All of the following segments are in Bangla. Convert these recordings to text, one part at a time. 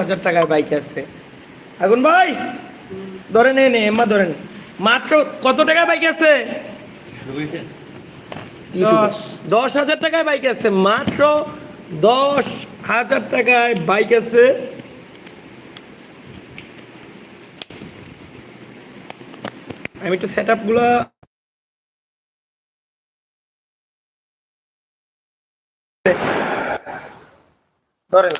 হাজার টাকার বাইক আছে। আগুন ভাই ধরে নে নে এম্মা ধরেন মাত্র কত টাকার বাইক আছে? দশ হাজার টাকায় বাইক আছে মাত্র দশ হাজার টাকায় বাইক আছে। আমি একটু সেট আপগুলো ধরেন।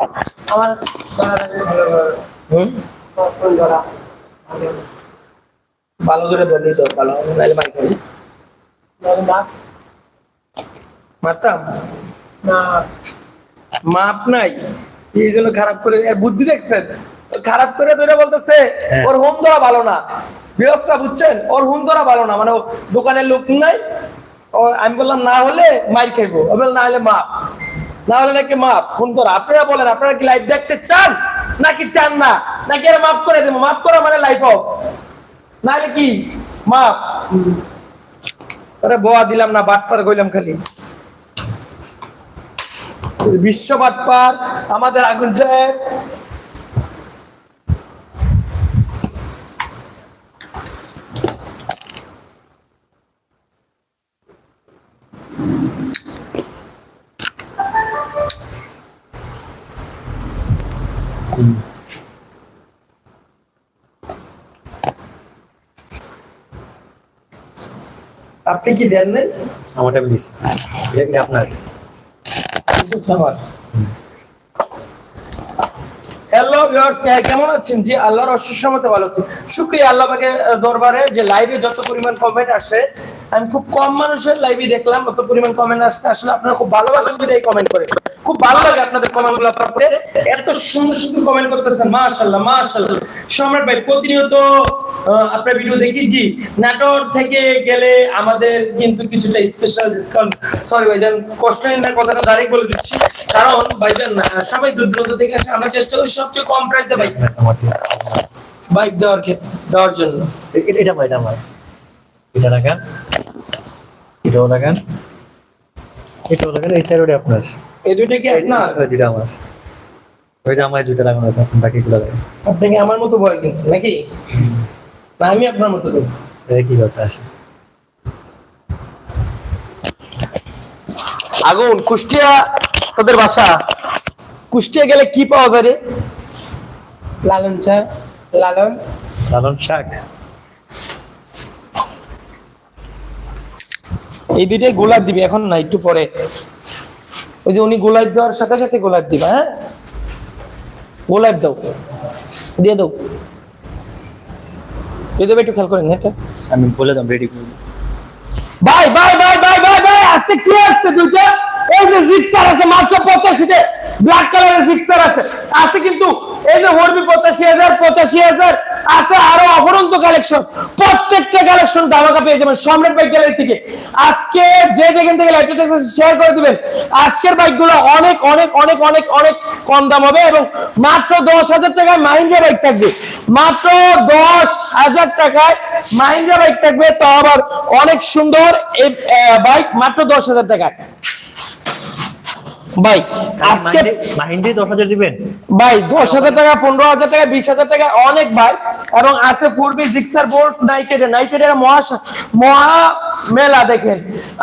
আমার ভালো করে ধরলি তো ভালো নাইলে মাইক মারতাম? না। মাপ নাই। এই জন্য খারাপ করে বুদ্ধি দেখছেন? খারাপ করে ধরে বলতেছে হ্যাঁ। ওর হোম ধরা ভালো না। বৃহস্পরা বুঝছেন? ওর হোম ধরা ভালো না। মানে ও দোকানের লোক নাই। ও আমি বললাম না হলে মাইর খাইবো। ও বললাম না হলে মাপ। না নাকি মাফ। ফোন করো, আপনারা বলেন, আপনারা কি দেখতে চান? নাকি চান না? নাকি মাফ করে দেবো? মাফ মানে লাইফ অফ নাহলে কি? মাফ। আরে বোয়া দিলাম না, বাটপার কইলাম খালি। বিশ্ব বাটপার, আমাদের আগুন সাহেব আপনি কি দেন নাই? আমারটা মিস দিচ্ছি আপনার। হ্যালো কেমন আছেন? আল্লাহর ভালো আল্লাহ দরবারে যে লাইভে যত পরিমাণ কমেন্ট আসে, আমি খুব কম মানুষের লাইভে দেখলাম, অত পরিমাণ কমেন্ট আসতে আসলে আপনারা খুব ভালোবাসেন যদি এই কমেন্ট খুব ভালো লাগে আপনাদের কমেন্টগুলো পড়তে এত সুন্দর সুন্দর কমেন্ট করতেছেন, মাশাআল্লাহ মাশাআল্লাহ। সম্রাট ভাই, প্রতিনিয়ত আপনার ভিডিও দেখি, জি, নাটোর থেকে গেলে আমাদের কিন্তু কিছুটা স্পেশাল ডিসকাউন্ট সরি ভাইজান কষ্ট কথাটা ডাইরেক্ট বলে দিচ্ছি। কারণ ভাইজান সবাই দূর থেকে আসে, আমরা চেষ্টা করি সবচেয়ে কম প্রাইসে বাইক আমারটি বাইক দেওয়ার ক্ষেত্রে দেওয়ার জন্য। এটা এটা আমার এটা আমার এটা লাগান। এটাও লাগান। এটাও লাগান এই সাইড আপনার। এই দুইটা কি আপনার? যেটা আমার। ওই যে আমার দুইটা লাগানো আছে আপনি বাকিগুলো লাগান। আপনি কি আমার মতো বয় কিনছেন নাকি? না আমি আপনার মতো কিনছি। এটা কি কথা আসে? আগুন কুষ্টিয়া তোদের বাসা। কুষ্টিয়া গেলে কি পাওয়া যায় রে? লালন চা লালন। লালন শাক। এই দুইটাই গোলাপ দিবি এখন না একটু পরে। ওই যে উনি গোলাপ দেওয়ার সাথে সাথে গোলাপ দিবা হ্যাঁ? গোলাপ দাও দিয়ে দাও। দিয়ে দেবে একটু খেয়াল করেন হ্যাঁ, এটা। আমি বলে দাম রেডি করে bye bye bye bye bye ভাই আজকে কি আসছে দুইটা? এই যে জিক্সার আছে, মাত্র পঁচাশিতে ব্ল্যাক কালারের জিক্সার আছে। আছে কিন্তু এই যে হরবি পঁচাশি হাজার পঁচাশি হাজার, আছে আরও অপরন্ত কালেকশন প্রত্যেকটা কালেকশন ধামাকা পেয়ে যাবেন সম্রাট বাইক গ্যালারি থেকে। আজকে যে যেখান থেকে লাইভটা শেয়ার করে দিবেন। আজকের বাইকগুলো অনেক অনেক অনেক অনেক অনেক কম দাম হবে এবং মাত্র দশ হাজার টাকায় মাহিন্দ্রা বাইক থাকবে। মাত্র দশ হাজার টাকায় মাহিন্দ্রা বাইক থাকবে। তো আবার অনেক সুন্দর এই বাইক মাত্র দশ হাজার টাকায়। ভাই আজকে মাহিন্দি দশ হাজার দিবেন? ভাই দশ হাজার টাকা পনেরো হাজার টাকা বিশ হাজার টাকা অনেক ভাই। এবং আছে বোর্ড মহা মহা মেলা দেখেন।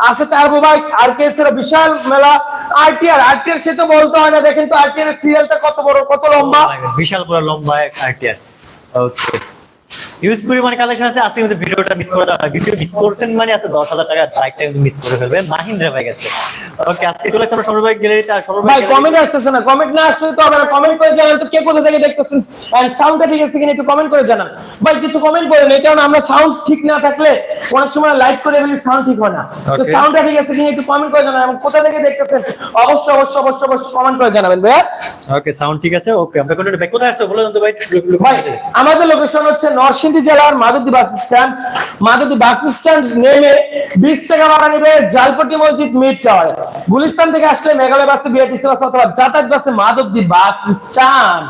আছে টার্বো বাইক আর কে এর বিশাল মেলা। আরটিআর আরটিআর সে তো বলতে হয় না। দেখেন তো আরটিআর এর সিরিয়ালটা কত বড় কত লম্বা? বিশাল বড় লম্বা আরটিআর ওকে ইউজ পরিমাণ কালেকশন আছে আজকে কিন্তু ভিডিওটা মিস করে দেওয়া ভিডিও মিস করছেন মানে আছে দশ হাজার টাকার বাইকটা কিন্তু মিস করে ফেলবেন। মাহিন্দ্রা বাইক আছে ওকে আজকে চলে যাচ্ছে সর্বাই গ্যালারিতে আর সর্বাই ভাই কমেন্ট আসতেছে না। কমেন্ট না আসলে তো আপনারা কমেন্ট করে জানান তো কে কোথা থেকে দেখতেছেন? এন্ড সাউন্ডটা ঠিক আছে কিনা একটু কমেন্ট করে জানান। ভাই কিছু কমেন্ট করেন এই কারণে আমরা সাউন্ড ঠিক না থাকলে অনেক সময় লাইভ করে ফেলি সাউন্ড ঠিক হয় না। তো. সাউন্ডটা ঠিক আছে কিনা একটু কমেন্ট করে জানান। এবং কোথা থেকে দেখতেছেন? অবশ্যই অবশ্যই অবশ্যই অবশ্যই কমেন্ট করে জানাবেন ভাই ওকে সাউন্ড ঠিক আছে ওকে আমরা কোন ব্যাক কোথায় আসতে বলে দেন তো ভাই ভাই আমাদের লোকেশন হচ্ছে নরসিংদী জেলার Madhabdi bus stand Madhabdi bus stand নেমে বিশ টাকা ভাড়া নেবে জালপট্টি মসজিদ মিড টাওয়ার গুলিস্তান থেকে আসলে মেঘালয় বাসে বিআরটিসি বাস অথবা যাতায়াত বাসে মাধবদী বাস স্ট্যান্ড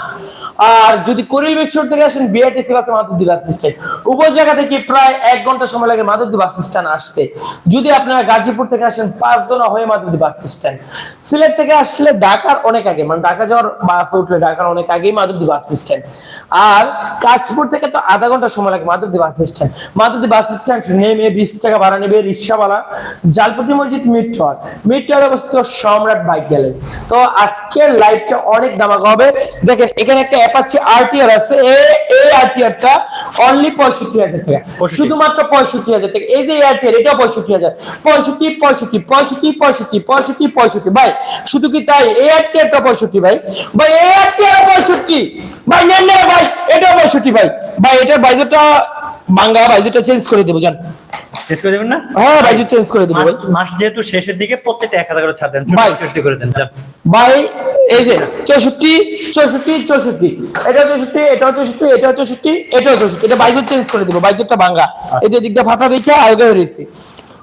আর যদি কোরিল বিশ্বর থেকে আসেন বিআরটিসি বাসে মাধবদী বাস স্ট্যান্ড উভয় জায়গা থেকে প্রায় এক ঘণ্টা সময় লাগে মাধবদী বাস স্ট্যান্ড আসতে? যদি আপনারা গাজীপুর থেকে আসেন, পাঁচ দোনা হয়ে মাধবদী বাস স্ট্যান্ড সিলেট থেকে আসলে ঢাকার অনেক আগে মানে ঢাকা যাওয়ার বাস উঠলে ঢাকার অনেক আগেই মাধবদী বাস স্ট্যান্ড আর কাশপুর থেকে তো আধা ঘণ্টা সময় লাগে Madhabdi bus stand Madhabdi bus stand নেমে বিশ টাকা ভাড়া নেবে রিক্সাওয়ালা। জালপটি মসজিদ মিট্র মিট্র অবস্থিত সম্রাট বাইক গ্যালারি তো আজকের লাইভটা অনেক দামাকা হবে। দেখেন, এখানে একটা অ্যাপাচি আরটিআর আছে এ- এই আরটিআরটা অনলি পঁয়ষট্টি হাজার টাকা। শুধুমাত্র পঁয়ষট্টি হাজার টাকা। এই যে এটাও পঁয়ষট্টি হাজার। পঁয়ষট্টি পঁয়ষট্টি পঁয়ষট্টি পঁয়ষট্টি পঁয়ষট্টি পঁয়ষট্টি। ভাই শুধু কি তাই? এয়ারটেলটা পঁয়ষট্টি ভাই। ভাই এয়ারটেল পঁয়ষট্টি। ভাই নেন না ভাই এটাও পঁয়ষট্টি ভাই। ভাই এটার বাইজেটা বাংলা বাইজেটা চেঞ্জ করে দেবো জান। শেষ করে দেবেন না? হ্যাঁ বাইজেট চেঞ্জ করে দেবো। ভাই মাস- যেহেতু শেষের দিকে প্রত্যেকটা এক হাজার করে ছাড় দেন ভাই। চৌষট্টি করে দেন ভাই এই যে চৌষট্টি চৌষট্টি চৌষট্টি। এটা চৌষট্টি এটাও চৌষট্টি এটাও চৌষট্টি এটাও চৌষট্টি। এটা বাইজেট চেঞ্জ করে দিব বাইজেটটা ভাঙ্গা। এই যে দিকটা ফাটা দেখে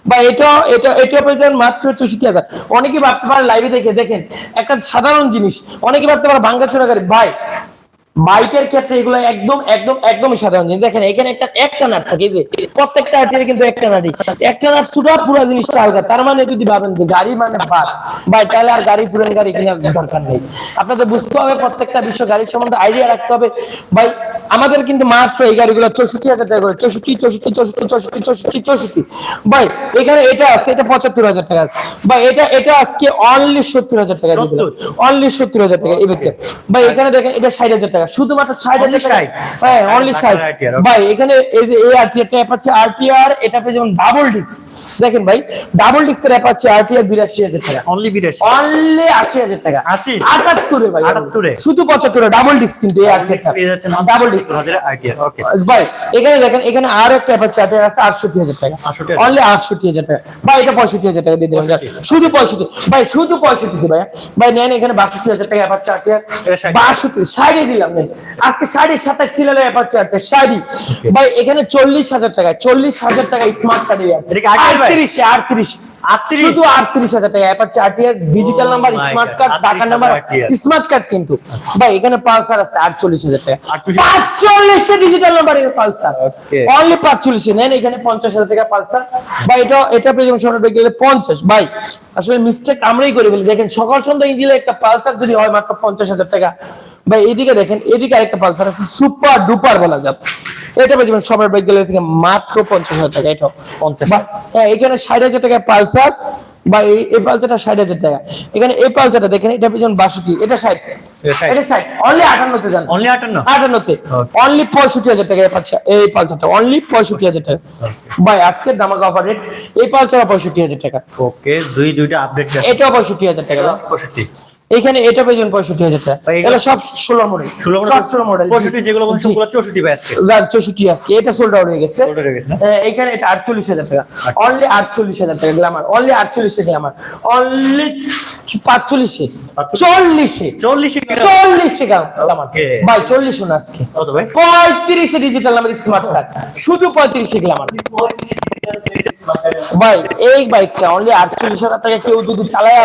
বা এটা এটা এটা পেয়ে যাবেন মাত্র চৌষট্টি হাজার। অনেকে ভাবতে পারে লাইভে দেখে দেখেন একটা সাধারণ জিনিস। অনেকে ভাবতে পারে ভাঙ্গা চোরা গাড়ি। ভাই বাইকের ক্ষেত্রে এগুলো একদম একদম, একদমই সাধারণ জিনিস। দেখেন, এখানে একটা একটা নাট থাকে যে প্রত্যেকটা আটির কিন্তু একটা নাটি একটা নাট ছুটা, পুরো জিনিসটা আলাদা তার মানে যদি ভাবেন যে গাড়ি মানে বাস, ভাই, তাহলে আর গাড়ি, পুরান গাড়ি কেনার দরকার নেই। আপনাদের বুঝতে হবে প্রত্যেকটা বিশ্ব গাড়ির সম্বন্ধে আইডিয়া রাখতে হবে। ভাই আমাদের কিন্তু মাত্র এই গাড়িগুলো চৌষট্টি হাজার টাকা করে। চৌষট্টি চৌষট্টি চৌষট্টি চৌষট্টি চৌষট্টি চৌষট্টি। ভাই এখানে এটা আছে এটা পঁচাত্তর হাজার টাকা। আছে। ভাই এটা এটা আজকে অনলি সত্তর হাজার টাকা দিয়ে দিলাম অনলি সত্তর হাজার টাকা এই ব্যক্তি। ভাই এখানে দেখেন এটা ষাট হাজার টাকা। শুধুমাত্র ষাট হাজার টাকা। হ্যাঁ অনলি ষাট। RTR, okay. ভাই এখানে এই যে এই আরটিআর টা অ্যাপাচি আরটিআর এটা পেয়ে যেমন ডাবল ডিস্ক দেখেন ভাই ডাবল ডিস্কের অ্যাপাচি আরটিআর বিরাশি হাজার টাকা। অনলি বিরাশি। অনলি আশি হাজার টাকা। 80? আটাত্তরে ভাই। 78 এ? শুধু পঁচাত্তরে ডাবল ডিস্ক কিন্তু এই আরটিআর পেয়ে যাচ্ছেন। আইটিআর ওকে ভাই এখানে দেখেন এখানে আর একটা অ্যাপাচি আরটিআর আছে আটষট্টি হাজার টাকা। অনলি আটষট্টি হাজার টাকা। ভাই এটা পঁয়ষট্টি হাজার টাকা দিয়ে দিলাম শুধু পঁয়ষট্টি। ভাই শুধু পঁয়ষট্টি ভাই? ভাই নেন এখানে বাষট্টি হাজার টাকা অ্যাপাচি 60 বাষট্টি শাড়ি দিলাম নেন। আজকে শাড়ি সাতাশ সিলের অ্যাপাচি আরটিআর শাড়ি ভাই এখানে চল্লিশ হাজার টাকা চল্লিশ হাজার টাকা স্মার্ট ভাই? আটত্রিশ আটত্রিশ। 38? শুধু আটত্রিশ হাজার টাকা Apache RTR digital number smart card টাকা নাম্বার স্মার্ট কার্ড কিন্তু। ভাই এখানে পালসার আছে আটচল্লিশ হাজার টাকা। 48,000 পাঁচচল্লিশে ডিজিটাল নাম্বার পালসার। অনলি পাঁচচল্লিশে। নেন এখানে পঞ্চাশ হাজার টাকা পালসার। ভাই এটা এটা পেয়ে যাবেন সোনার গেলে পঞ্চাশ। ভাই আসলে মিস্টেক আমরাই করে ফেলি। দেখেন সকাল সন্ধ্যা ইঞ্জিলে একটা পালসার যদি হয় মাত্র পঞ্চাশ হাজার টাকা। ভাই এদিকে দেখেন এদিকে আরেকটা পালসার আছে সুপার ডুপার বলা যায়। এটা যাবেন সবার বাইক গেলে থেকে মাত্র পঞ্চাশ হাজার টাকা এটা 50 বা- হ্যাঁ এখানে ষাট হাজার টাকা পালসার। বা এই পালসারটা ষাট হাজার টাকা। এখানে এই পালসারটা দেখেন এটা যাবেন বাষট্টি এটা ষাট। এটা ষাট। অনলি আটান্নতে যান। অনলি আটান্ন? আটান্নতে। অনলি পঁয়ষট্টি হাজার টাকা এই এই পালসারটা অনলি পঁয়ষট্টি হাজার টাকা। ভাই আজকের দামাকা অফার রেট এই পালসার পঁয়ষট্টি হাজার টাকা। ওকে দুই দুইটা আপডেট এটাও পঁয়ষট্টি হাজার টাকা পঁয়ষট্টি। এখানে এটা পেয়েছেন পঁয়ষট্টি হাজার টাকা। এগুলো সব ষোলো মডেল ষোলো মডেল পঁয়ষট্টি যেগুলো চৌষট্টি আজকে চৌষট্টি আসছে এটা সোল্ড আউট হয়ে গেছে। হয়ে গেছে না? হ্যাঁ, এখানে এটা আটচল্লিশ হাজার টাকা। অনলি আটচল্লিশ হাজার টাকা গ্লামার অনলি আটচল্লিশে গ্লামার অনলি পাঁচচল্লিশে চল্লিশে চল্লিশে চল্লিশে. ভাই চল্লিশ ভাই? পঁয়ত্রিশে ডিজিটাল নাম্বার স্মার্ট কার্ড শুধু পঁয়ত্রিশে গ্লামার ভাই এই বাইকটা অনলি আটচল্লিশ হাজার টাকা কেউ যদি চালায়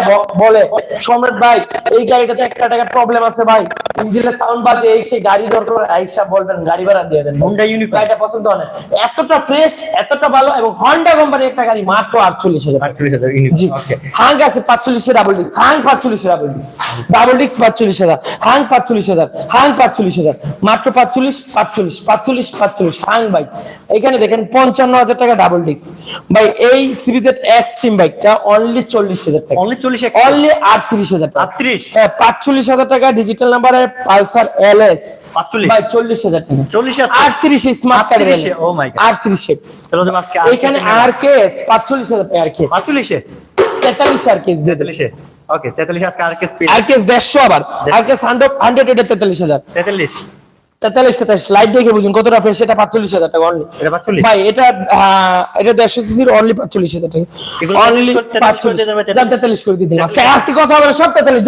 বলে সম্রাট ভাই এই গাড়িটাতে একটা টাকা প্রবলেম আছে ভাই। ইঞ্জিনের সাউন্ড বাজে এই সেই গাড়ি দরকার আইসা বলবেন গাড়ি ভাড়া দিয়ে দেন। Honda Unicorn। গাড়িটা পছন্দ হয় এতটা ফ্রেশ এতটা ভালো এবং হন্ডা কোম্পানি একটা গাড়ি মাত্র আটচল্লিশ হাজার আটচল্লিশ হাজার জি। ওকে হাং আছে পাঁচচল্লিশে ডাবল ডিস্ক হাং পাঁচচল্লিশে ডাবল ডিস্ক ডাবল ডিস্ক পাঁচচল্লিশ হাজার। হাং পাঁচচল্লিশ হাজার। হাং পাঁচচল্লিশ হাজার। মাত্র পাঁচচল্লিশ পাঁচচল্লিশ পাঁচচল্লিশ পাঁচচল্লিশ। হাং বাইক এখানে দেখেন পঞ্চান্ন হাজার টাকা ডাবল ডিস্ক ভাই এই সিরিজের এক্সট্রিম বাইকটা অনলি চল্লিশ হাজার টাকা। অনলি চল্লিশ অনলি আটত্রিশ হাজার আটত্রিশ? হ্যাঁ পাঁচচল্লিশ হাজার টাকা ডিজিটাল নাম্বারের পালসার এল এস 45? ভাই চল্লিশ হাজার টাকা। চল্লিশে আটত্রিশে স্মার্ট কার্ড 38 -এ, my God. আটত্রিশে। এখানে আর কে পাঁচচল্লিশ হাজার টাকা আর কে পাঁচচল্লিশে? তেতাল্লিশ আর দিলে তেতাল্লিশে? ওকে তেতাল্লিশ আজকে আর কে স্পিড আর কেস দেড়শো আবার। আর কেস হান্ড্রেড হান্ড্রেড তেতাল্লিশ হাজার। তেতাল্লিশ। তেতাল্লিশ তেতাল্লিশ। লাইট দেখে বুঝুন কতটা ফ্রেশ এটা পাঁচচল্লিশ হাজার টাকা অনলি ভাই এটা এটা দেড়শো সিসির অনলি পাঁচচল্লিশ হাজার টাকা। অনলি 43 করে দিতে হবে, তেতাল্লিশ। করে আজকে আজকে কথা হবে সব তেতাল্লিশ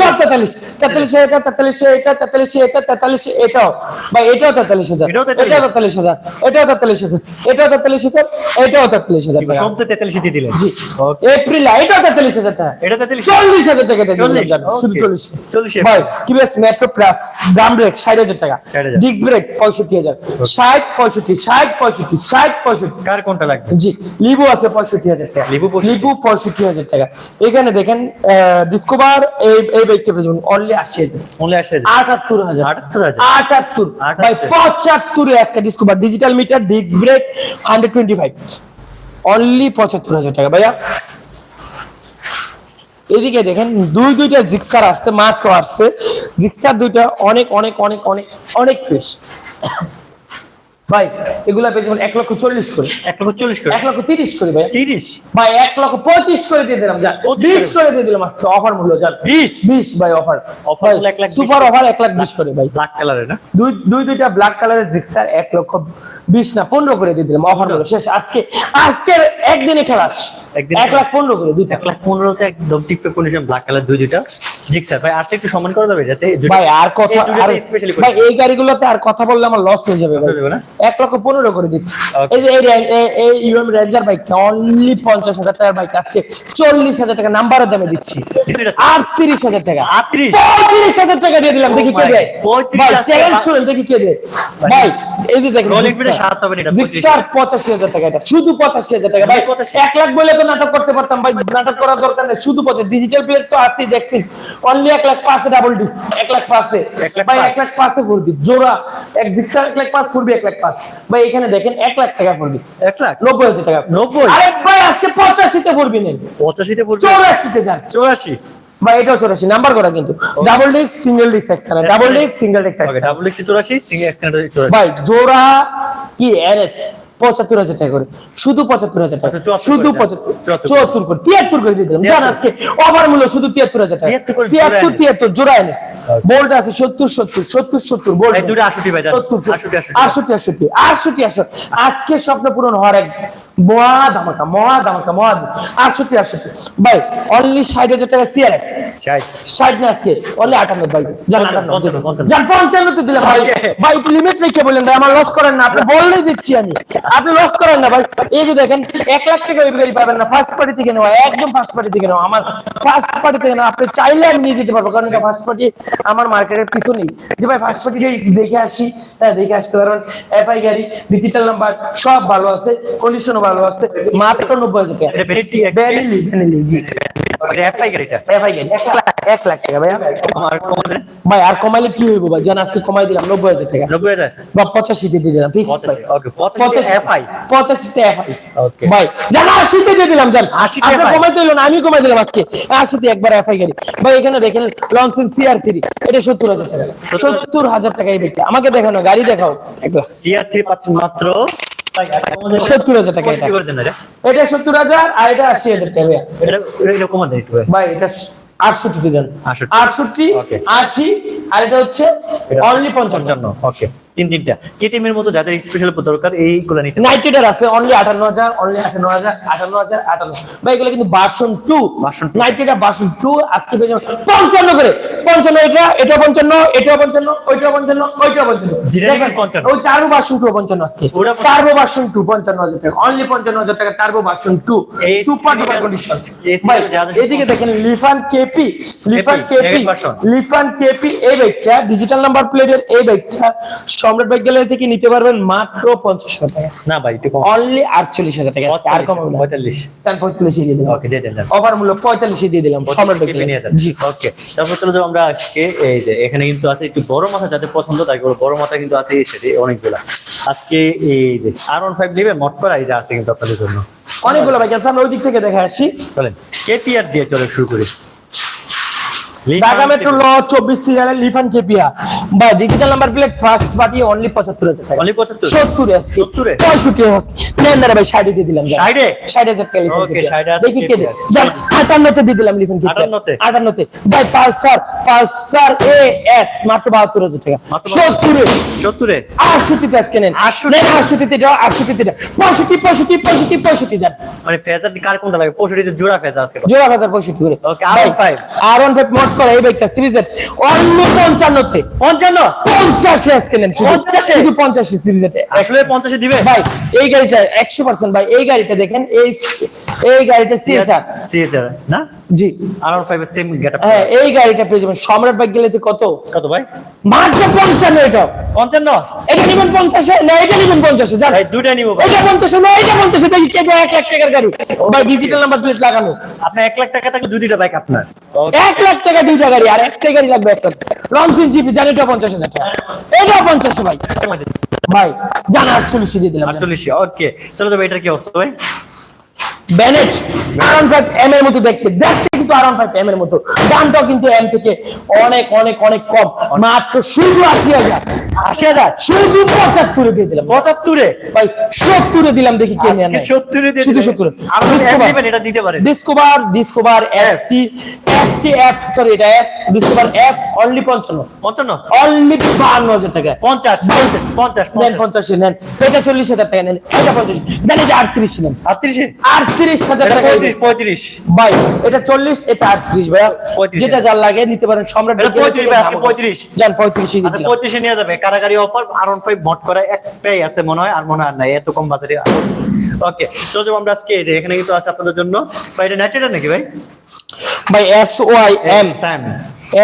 সব তেতাল্লিশ। তেতাল্লিশে এটা তেতাল্লিশে এটা তেতাল্লিশে এটা তেতাল্লিশে এটাও। ভাই এটাও তেতাল্লিশ হাজার। এটাও তেতাল্লিশ। হাজার। এটাও তেতাল্লিশ হাজার। এটাও তেতাল্লিশ হাজার। এটাও তেতাল্লিশ হাজার সব তো তেতাল্লিশ দিয়ে দিলেন। জি। এপ্রিল এটাও তেতাল্লিশ হাজার টাকা। এটা তেতাল্লিশ। চল্লিশ হাজার টাকা এটা দিলাম 40 জান, শুধু Okay. চল্লিশ। 40 ভাই TVS Metro plus drum brake ষাট হাজার টাকা। 60,000 ডিস্ক ব্রেক পঁয়ষট্টি হাজার। ষাট পঁয়ষট্টি ষাট পঁয়ষট্টি ষাট পঁয়ষট্টি। কার কোনটা লাগবে? জি লিবু আছে পঁয়ষট্টি হাজার টাকা। লিবু লিবু পঁয়ষট্টি হাজার টাকা। এখানে দেখেন ডিসকোভার এই এই বাইকটা অনলি আশি হাজার। অনলি আসে আটাত্তর হাজার। 78,000 আটাত্তর। আটাত্তর। ভাই পঁচাত্তরে আজকে Discover digital meter disc brake hundred twenty five only পঁচাত্তর হাজার টাকা। ভাইয়া এদিকে দেখেন দুই দুইটা জিক্সার আসছে মাত্র আসছে। জিক্সার দুইটা অনেক অনেক অনেক অনেক অনেক ফ্রেশ ভাই এগুলা পেয়েছে এক লক্ষ চল্লিশ করে। এক লক্ষ চল্লিশ করে। এক লক্ষ তিরিশ করে ভাই। তিরিশ? ভাই এক লক্ষ পঁয়ত্রিশ করে দিয়ে দিলাম যান 25 বিশ করে। দিয়ে দিলাম আজকে অফার মূল্য যান বিশ? বিশ ভাই অফার অফার এক লাখ সুপার অফার এক লাখ বিশ করে ভাই। ব্ল্যাক কালারের না? দুই দুই দুইটা ব্ল্যাক কালারের জিক্সার এক লক্ষ বিশ না পনেরো করে দিয়ে দিলাম অফার মূল্য। শেষ আজকে আজকের একদিনে খেলাস একদিনে এক লাখ পনেরো করে দুইটা। এক লাখ পনেরোতে একদম টিপে কন্ডিশন ব্ল্যাক কালার দুই দুইটা। জি স্যার ভাই একটু সম্মান করা যাবে যাতে ভাই আর কথা আর ভাই এই গাড়িগুলোতে আর কথা বললে আমার লস হয়ে যাবে? ভাই। লক্ষ পনেরো করে দিচ্ছি। এই যে এই এই- ইউএম রেঞ্জার বাইকটা অনলি পঞ্চাশ হাজার টাকার বাইক টাকা নাম্বারের দামে দিচ্ছি। আটত্রিশ হাজার টাকা। টাকা দিয়ে দিলাম। দেখি কে Oh দেয়। God, 35 ভাই আছে। চ্যালেঞ্জ শুনেন দেখি কে দেয়। ভাই এই যে দেখেন সাত হবে এটা, 35 পঁচাশি হাজার টাকা এটা। শুধু পঁচাশি হাজার টাকা। ভাই 85 এক লাখ বলে তো নাটক করতে পারতাম। ভাই নাটক করার দরকার নেই। শুধু পঁচাশি। ডিজিটাল প্লেট তো আসছি দেখছি। অনলি এক লাখ পাঁচে ডাবল ডি এক লাখ পাঁচে। ভাই। এক লাখ পাঁচে ফুরবি জোড়া এক জিক্সার এক লাখ পাঁচ ফুরবি এক লাখ পাঁচ। ভাই এখানে দেখেন এক লাখ টাকা ফুরবি এক লাখ? নব্বই হাজার টাকা। 90? আরে ভাই আজকে পঁচাশিতে ফুরবি নেন পঁচাশিতে পড়বে চৌরাশিতে যান। চৌরাশি? ভাই এটাও চৌরাশি। নাম্বার করা কিন্তু। ডাবল ডিস্ক সিঙ্গেল ডিস্ক একসাথে double disc single disc double এক্সি চৌরাশি সিঙ্গেল এক্সটেন্ড ভাই জোড়া কি এনএস পঁচাত্তর হাজার টাকা করে। শুধু পঁচাত্তর হাজার টাকা। আচ্ছা, শুধু চুয়াত্তর। করে তিয়াত্তর করে দিয়ে দিলাম। জান আজকে অফার মূল্য শুধু তিয়াত্তর হাজার টাকা। তিয়াত্তর তিয়াত্তর জোড়া এনএস বোল্ট আছে সত্তর সত্তর সত্তর সত্তর বোল্ট এই দুটো 68 সত্তর 68, 68 আটষট্টি আটষট্টি আটষট্টি আটষট্টি। আজকে স্বপ্ন পূরণ হওয়ার এক মহা ধামাকা মহা ধামাকা মহা আটষট্টি আটষট্টি ভাই অনলি ষাট হাজার টাকা ষাট? না আজকে অনলি আটান্ন ভাই। যান পঞ্চান্ন, পঞ্চান্নতে দিলাম ভাই। ভাই একটু লিমিট রেখে ভাই আমার লস করেন না। আপনি বললেই দিচ্ছি আমি। আপনি লস করেন না ভাই। এই যে দেখেন এক লাখ টাকা ওই গাড়ি পাবেন না। ফার্স্ট পার্টি থেকে নেওয়া একদম ফার্স্ট পার্টি থেকে নেওয়া। আমার ফার্স্ট পার্টি থেকে আপনি চাইলে আমি নিয়ে যেতে পারব। কারণ এটা ফার্স্ট পার্টি আমার মার্কেটের পিছনেই যে ভাই ফার্স্ট পার্টি দেখে আসি হ্যাঁ দেখে আসতে পারবেন। এফআই গাড়ি ডিজিটাল নাম্বার সব ভালো আছে। কন্ডিশনও ভালো আছে। মাত্র নব্বই হাজার টাকা। ভ্যানিলি ভ্যানিলি জি। এটা এফআই গাড়িটা এফআই গাড়ি এক লাখ টাকা ভাই ভাই আর কমাইলে কি হইব ভাই? জান আজকে কমাই দিলাম নব্বই হাজার টাকা। নব্বই হাজার? বা পঁচাশি দিয়ে দিলাম ঠিক পঁচাশি ওকে পঁচাশি এফআই পঁচাশিতে এফআই Okay. ভাই জান আশিতে দিয়ে দিলাম জান। 80 তে আপনি FI কমাই দিলেন আমি কমাই দিলাম আজকে। আশিতে একবার এফআই গাড়ি ভাই এখানে দেখেন লঞ্চেন সিআর থ্রি এটা সত্তর হাজার টাকা। সত্তর হাজার। টাকা এই ব্যক্তি আমাকে দেখানো গাড়ি দেখাও। সিআর থ্রি পাচ্ছেন মাত্র সত্তর হাজার টাকা এটা। সত্তর হাজার আর এটা আশি হাজার টাকা। ভাই এটা দেন। আটষট্টি। আশি আর এটা হচ্ছে অনলি পঞ্চান্ন। ওকে। তিন তিনটা। কেটিএম মতো যাদের স্পেশাল দরকার এইগুলো নিতে নাইট্রেটার আছে অনলি আটান্ন হাজার অনলি আটান্ন হাজার আটান্ন হাজার আটান্ন ভাই এগুলো কিন্তু বাসন টু Version নাইট্রেটার বাসন টু আজকে পেয়ে যাবেন পঞ্চান্ন করে। পঞ্চান্ন এটা এটা পঞ্চান্ন এটা পঞ্চান্ন ওইটা পঞ্চান্ন ওইটা পঞ্চান্ন। যেটা দেখেন, নেবেন 55 ওই টার্বো বাসন টু পঞ্চান্ন। টার্বো বাসন টু পঞ্চান্ন হাজার টাকা। অনলি পঞ্চান্ন হাজার টাকা টার্বো বাসন টু সুপার ডুপার কন্ডিশন এদিকে দেখেন Lifan KP Lifan KP Lifan KP এই বাইকটা ডিজিটাল নাম্বার প্লেটের এই বাইকটা সম্রাট বাইক গ্যালারি থেকে নিতে পারবেন মাত্র পঞ্চাশ হাজার টাকা। না ভাই একটু কম। অনলি আটচল্লিশ হাজার টাকা। আর কমাবো না। পঁয়তাল্লিশ। চান পঁয়তাল্লিশে দিয়ে দিলাম। ওকে দিয়ে দেন অফার মূল্য পঁয়তাল্লিশে দিয়ে দিলাম সম্রাট বাইক। জি। ওকে তারপর চলে যাব আমরা আজকে এই যে এখানে কিন্তু আছে একটু বড় মাথা যাদের পছন্দ তাই বড় মাথা কিন্তু আছে এই সেটে অনেকগুলা। আজকে এই যে আর ওয়ান ফাইভ নেবে মট করা এই যে আছে কিন্তু আপনাদের জন্য। অনেকগুলো বাইক আছে আমরা ওই দিক থেকে দেখে আসি। চলেন কেটিআর দিয়ে চলে শুরু করি। ঢাকা মেট্রো ল চব্বিশ সিরিয়ালের লিফান কেপিয়া ভাই digital number plate first party only পঁচাত্তর হাজার টাকা। অনলি পঁচাত্তর? সত্তরে আজকে। 70 এ? পঁয়ষট্টি আজকে। নেন ভাই ষাটে দিয়ে দিলাম 60 এ? ষাট হাজার টাকা লিখুন 60 আছে দেখি কে দেয়। আটান্নতে দিয়ে দিলাম লিখুন 58 তে? ভাই পালসার পালসার এ এস মাত্র বাহাত্তর হাজার টাকা। মাত্র সত্তরে। সত্তরে? আটষট্টিতে আজকে নেন। 68 নেন আটষট্টিতে দাও আটষট্টিতে দাও পঁয়ষট্টি পঁয়ষট্টি পঁয়ষট্টি পঁয়ষট্টি দেন মানে ফেজার কার কোনটা লাগে? পঁয়ষট্টিতে জোড়া ফেজার আজকে। জোড়া হাজার পঁয়ষট্টি করে। Okay, R15 আর ওয়ান ফাইভ মোট করে এই বাইকটা সিরিজের অন্য পঞ্চান্নতে? পঞ্চান্ন। পঞ্চাশে আজকে নেন 50 শুধু পঞ্চাশে সিরিজেতে। আসলে পঞ্চাশে দিবে? ভাই এই গাড়িটা একশো পার্সেন্ট ভাই এই গাড়িটা দেখেন এই এই গাড়িটা সিএচআর সিএচআর না? জি। আর ফাইভ সেম গেটআপ হ্যাঁ এই গাড়িটা পেয়ে যাবেন। সম্রাট বাইক গেলে কত? কত ভাই? মাত্র পঞ্চান্ন এটা। পঞ্চান্ন? এটা নিবেন পঞ্চাশে? না এটা নিবেন পঞ্চাশে। জান ভাই দুইটা নিবো ভাই। এটা পঞ্চাশে না এটা পঞ্চাশে। দেখি কে দেয় এক লাখ টাকার গাড়ি। ভাই ডিজিটাল নাম্বার প্লেট লাগানো। আপনার এক লাখ টাকা থাকলে দুই দুইটা বাইক আপনার। এক লাখ টাকা দুইটা গাড়ি আর একটা গাড়ি লাগবে একটা। লঞ্চিং জিপি জানি এটা হাজার টাকা। এটা পঞ্চাশে ভাই। ভাই জান আটচল্লিশে দিয়ে দিলাম। আটচল্লিশ ওকে চলো তো এটার কি অবস্থা ভাই? ব্যানেট আরাম ফাইভ এম এর মতো দেখতে। দেখতে কিন্তু আরাম ফাইভ এম এর মতো। দামটাও কিন্তু এম থেকে অনেক অনেক অনেক কম। মাত্র শুধু আশি হাজার। আশি হাজার। শুধু পঁচাত্তরে দিয়ে দিলাম। পঁচাত্তরে? ভাই সত্তরে দিলাম দেখি কে নিয়ে সত্তরে শুধু। সত্তরে। এটা দিতে পারেন। Discover Discover ST ST F sorry এটা এফ ডিসকভার এফ অনলি পঞ্চান্ন। পঞ্চান্ন? অনলি বাহান্ন হাজার টাকা। পঞ্চাশ পঞ্চাশ পঞ্চাশ নেন এটা চল্লিশ হাজার টাকা নেন। এটা পঞ্চাশ। দেন এটা আটত্রিশ নেন। আটত্রিশে? আটত্রিশ। হাজার টাকা। পঁয়ত্রিশ পঁয়ত্রিশ। ভাই এটা চল্লিশ এটা আটত্রিশ যেটা যার লাগে নিতে পারেন। সম্রাট এটা বিজ্ঞানের 35 থেকে ভাই, আজকে দাম হবে। 35 যান পঁয়ত্রিশ আচ্ছা পঁয়ত্রিশে নিয়ে যাবে। কারাগারি অফার আর অন ফাইভ মট করা একটাই আছে মনে হয় আর মনে হয় নাই। এত কম বাজারে ওকে চলো আমরা আজকে। এই যে এখানে কিন্তু আছে আপনাদের জন্য। ভাই এটা নাইট্রেটার নাকি ভাই? ভাই S Y M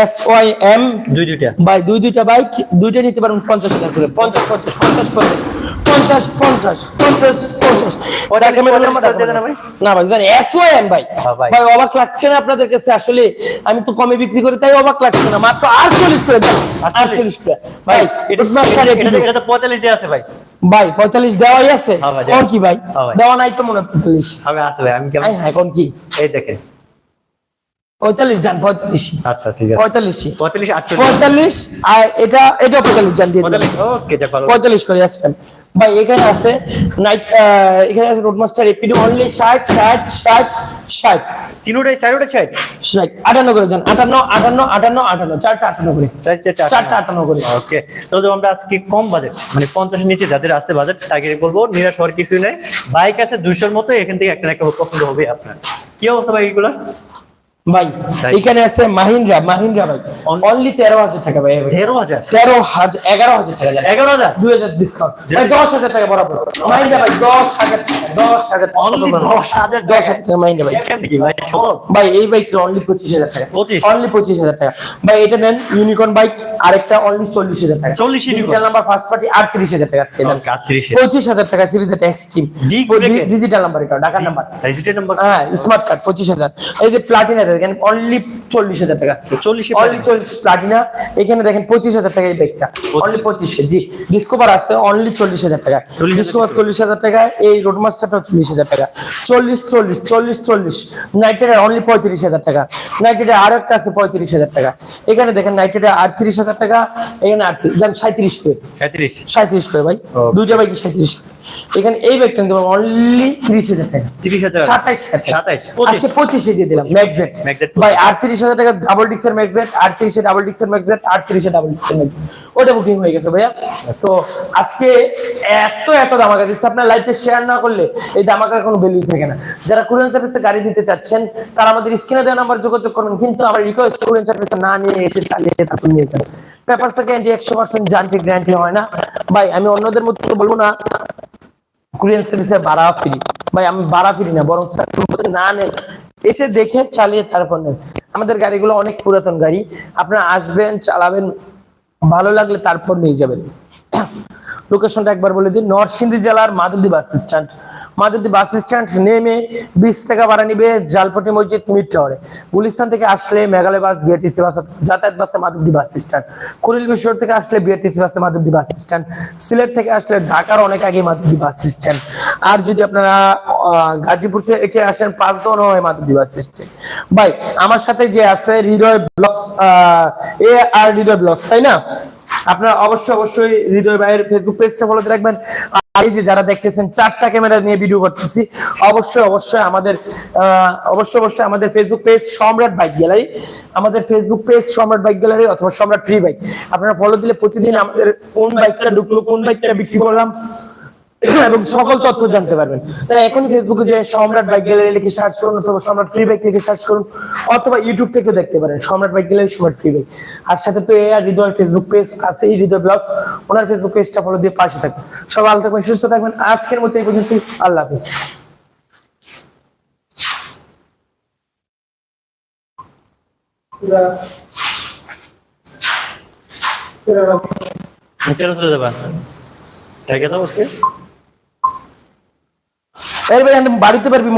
S Y M দুই দুইটা। ভাই দুই দুইটা বাইক দুইটা নিতে পারেন পঞ্চাশ হাজার করে। পঞ্চাশ পঞ্চাশ পঞ্চাশ পঞ্চাশ ভাই, ভাই। না ভাই জানি এস ওয়াই এম ভাই। হ্যাঁ ভাই। ভাই অবাক লাগছে না আপনাদের কাছে? আসলে আমি তো কমে বিক্রি করি তাই অবাক লাগছে না। মাত্র আটচল্লিশ করে আটচল্লিশ। করে। ভাই এটা তো পঁয়তাল্লিশ দিয়ে আছে ভাই। ভাই পঁয়তাল্লিশ দেওয়াই আছে। হ্যাঁ ভাই, কোন কি ভাই? হ্যাঁ দেওয়া নাই তো মনে হয় পঁয়তাল্লিশ। আছে ভাই আমি কেমন হ্যাঁ হ্যাঁ কি? এই দেখেন। পঁয়তাল্লিশ যান পঁয়তাল্লিশ। আচ্ছা ঠিক আছে। পঁয়তাল্লিশ। পঁয়তাল্লিশ পঁয়তাল্লিশ আর এটা এটা পঁয়তাল্লিশ যান দিয়ে পঁয়তাল্লিশ করে আসবেন। ভাই এখানে আছে নাইট এখানে আছে রোডমাস্টার এপিডি অনলি ষাট ষাট ষাট ষাট। তিনোটাই চারোটা ষাট? ষাট আটান্ন করে যান। আটান্ন আটান্ন আটান্ন আটান্ন চারটা আটান্ন করে। চারটা চারটা আটান্ন। করে। ওকে তাহলে আমরা আজকে কম বাজেট মানে পঞ্চাশের নিচে যাদের আছে বাজেট তাকে বলব নিরাশ হওয়ার কিছু নেই। বাইক আছে দুইশোর মতো এখান থেকে একটা একটা পছন্দ হবে আপনার। কি অবস্থা বাইক এগুলো ভাই এখানে আছে মাহিন্দ্রা মাহিন্দ্রা ভাই। অনলি তেরো হাজার টাকা ভাই। তেরো হাজার? তেরো হাজার এগারো হাজার টাকা এগারো হাজার? দুই হাজার ডিসকাউন্ট ভাই দশ হাজার টাকা বরাবর। মাহিন্দ্রা ভাই দশ হাজার দশ হাজার অনলি দশ হাজার দশ হাজার টাকা মাহিন্দ্রা ভাই। ভাই এই বাইক অনলি পঁচিশ হাজার টাকা। 25 অনলি পঁচিশ হাজার টাকা। ভাই এটা নেন ইউনিকর্ন বাইক আরেকটা অনলি চল্লিশ হাজার টাকা। 40 ডিজিটাল নাম্বার ফার্স্ট পার্টি আটত্রিশ হাজার টাকা আজকে দেন Okay, 38 পঁচিশ হাজার টাকা সিরিজ এক্সট্রিম ডিজিটাল নাম্বার এটা ঢাকার নাম্বার রেজিস্টার নাম্বার হ্যাঁ স্মার্ট কার্ড পঁচিশ হাজার। এই যে প্লাটিনা দেখেন অনলি চল্লিশ হাজার টাকা। 40 অনলি চল্লিশ প্লাটিনা এখানে দেখেন পঁচিশ হাজার টাকা এই বাইকটা অনলি পঁচিশে জি। ডিসকভার আছে অনলি চল্লিশ হাজার টাকা। 40,000 চল্লিশ হাজার টাকা এই রোডমাস্টারটা চল্লিশ হাজার টাকা। চল্লিশ চল্লিশ চল্লিশ চল্লিশ। নাইটের অনলি পঁয়ত্রিশ হাজার টাকা। নাইটের আরও একটা আছে পঁয়ত্রিশ হাজার টাকা। এখানে দেখেন নাইটের আটত্রিশ হাজার টাকা এখানে আটত্রিশ যান সাঁত্রিশ করে। সাঁত্রিশ সাঁত্রিশ করে ভাই। দুইটা বাইকে সাঁত্রিশ করে এখানে এই নিতে পারব অনলি ত্রিশ হাজার টাকা। তিরিশ হাজার সাতাইশ সাতাইশ আজকে পঁচিশে। দিয়ে দিলাম ম্যাগজেট Magzet ভাই আটত্রিশ হাজার টাকা ডাবল ডিক্সের ম্যাগজেট আটত্রিশে ডাবল ডিক্সের ম্যাগজেট আটত্রিশে ডাবল ডিক্সের ম্যাগজেট ওটা বুকিং হয়ে গেছে ভাইয়া। তো আজকে এত এত দামাকা দিচ্ছে। আপনার লাইফে শেয়ার না করলে এই দামাকার কোনো ভ্যালু থাকে না। যারা কুরিয়ান সার্ভিসে গাড়ি দিতে চাচ্ছেন তারা আমাদের স্ক্রিনে দেওয়া নাম্বার যোগাযোগ করুন। কিন্তু আমার রিকোয়েস্ট কুরিয়ান সার্ভিসে না নিয়ে এসে চালিয়ে তারপর নিয়ে যান। পেপার গ্যারান্টি একশো পার্সেন্ট যান্ত্রিক গ্যারান্টি হয় না। ভাই আমি অন্যদের মতো বলব না কুরিয়ান সার্ভিসে ভাড়া ফ্রি। ভাই, আমি ভাড়া ফ্রি না বরং না নেন। এসে দেখে চালিয়ে তারপর নেন। আমাদের গাড়িগুলো অনেক পুরাতন গাড়ি। আপনারা আসবেন, চালাবেন, ভালো লাগলে তারপর নিয়ে যাবেন। লোকেশনটা একবার বলে দিই, নরসিংদী জেলার মাদুদি বাস স্ট্যান্ড। মাদুদি বাস স্ট্যান্ড নেমে বিশ টাকা ভাড়া নিবে জালপটি মসজিদ মিড টাওয়ারে গুলিস্তান থেকে আসলে মেঘালয় বাস, বিআরটিসি বাস যাতায়াত বাসে মাদুদি বাস স্ট্যান্ড। কুড়িল বিশ্বর থেকে আসলে বিআরটিসি বাসে মাদুদি বাস স্ট্যান্ড। সিলেট থেকে আসলে ঢাকার অনেক আগে মাদুদি বাস স্ট্যান্ড। আর যদি আপনারা গাজীপুর থেকে আসেন, পাঁচ দন হয় মাদুদি বাস স্ট্যান্ড। ভাই, আমার সাথে যে আছে হৃদয় ব্লগস এ আর হৃদয় ব্লগস তাই না? আপনারা অবশ্যই অবশ্যই হৃদয় ভাইয়ের ফেসবুক পেজটা ফলো রাখবেন। আর এই যে যারা দেখতেছেন, চারটা ক্যামেরা নিয়ে ভিডিও করতেছি, অবশ্যই অবশ্যই আমাদের অবশ্যই অবশ্যই আমাদের Facebook page Samrat bike gallery. আমাদের Facebook page Samrat bike gallery অথবা সম্রাট ফ্রি বাইক আপনারা ফলো দিলে প্রতিদিন আমাদের কোন বাইকটা ঢুকলো, কোন বাইকটা বিক্রি করলাম এবং সকল তথ্য জানতে পারবেন। তাই এখনই ফেসবুকে যে সম্রাট বাইক গ্যালারি লিখে সার্চ করুন অথবা সম্রাট ফ্রি বাইক লিখে সার্চ করুন, অথবা ইউটিউব থেকে দেখতে পারেন। Samrat bike gallery, Samrat free bike আর সাথে তো এ আর হৃদয় ফেসবুক পেজ আছে হৃদয় ব্লগ ওনার ফেসবুক পেজটা ফলো দিয়ে পাশে থাকবেন সবাই ভালো থাকবেন, সুস্থ থাকবেন। আজকের মতো এই পর্যন্ত আল্লাহ হাফিজ। কেন যাবা। ঠিক আছে আজকে। এর বাড়িতে পারবি